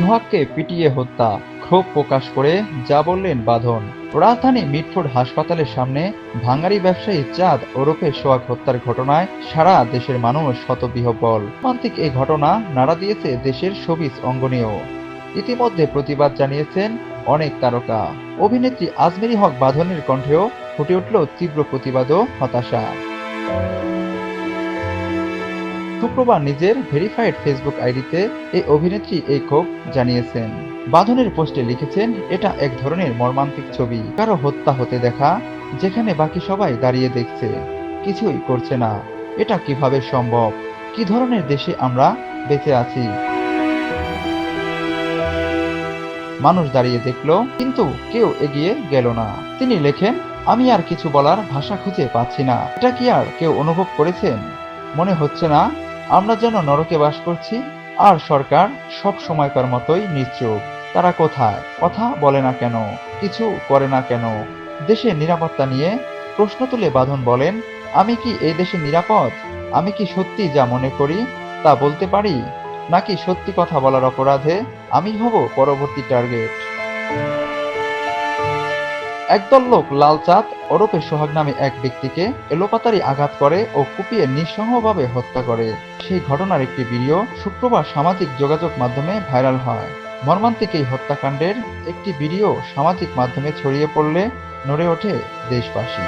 সোহাগকে পিটিয়ে হত্যা। ক্ষোভ প্রকাশ করে যা বললেন বাঁধন। রাজধানী মিটফোর্ড হাসপাতালের সামনে ভাঙ্গারি ব্যবসায়ী চাঁদ ওরফে সোহাগ হত্যার ঘটনায় সারা দেশের মানুষ শতবিহ্বল প্রান্তিক এই ঘটনা নাড়া দিয়েছে দেশের সবিজ অঙ্গনেও। ইতিমধ্যে প্রতিবাদ জানিয়েছেন অনেক তারকা। অভিনেত্রী আজমেরি হক বাঁধনের কণ্ঠেও ফুটে উঠল তীব্র প্রতিবাদ ও হতাশা। শুক্রবার নিজের ভেরিফাইড ফেসবুক আইডিতে এই অভিনেত্রী এই ক্ষোভ জানিয়েছেন। বাঁধনের পোস্টে লিখেছেন, এটা এক ধরনের মর্মান্তিক ছবি। কারও হত্যা হতে দেখা, যেখানে বাকি সবাই দাঁড়িয়ে দেখছে। কিছুই করছে না। এটা কীভাবে সম্ভব? কি ধরনের দেশে আমরা বেঁচে আছি? মানুষ দাঁড়িয়ে দেখল, কিন্তু কেউ এগিয়ে গেল না। তিনি লেখেন, আমি আর কিছু বলার ভাষা খুঁজে পাচ্ছি না। এটা কি আর কেউ অনুভব করেছেন? মনে হচ্ছে না আমরা যেন নরকে বাস করছি, আর সরকার সব সময়কার মতোই নিশ্চুপ। তারা কোথায়? কথা বলে না কেন? কিছু করে না কেন? দেশের নিরাপত্তা নিয়ে প্রশ্ন তুলে বাঁধন বলেন, আমি কি এই দেশে নিরাপদ? আমি কি সত্যি যা মনে করি তা বলতে পারি? নাকি সত্যি কথা বলার অপরাধে আমি হব পরবর্তী টার্গেট? একদল লোক লাল চাঁদ, ওরফে সোহাগ নামে এক ব্যক্তিকে এলোপাতারি আঘাত করে ও কুপিয়ে নিঃসহভাবে হত্যা করে। সেই ঘটনার একটি ভিডিও শুক্রবার সামাজিক যোগাযোগ মাধ্যমে ভাইরাল হয়। মর্মান্তিক এই হত্যাকাণ্ডের একটি ভিডিও সামাজিক মাধ্যমে ছড়িয়ে পড়লে নড়ে ওঠে দেশবাসী।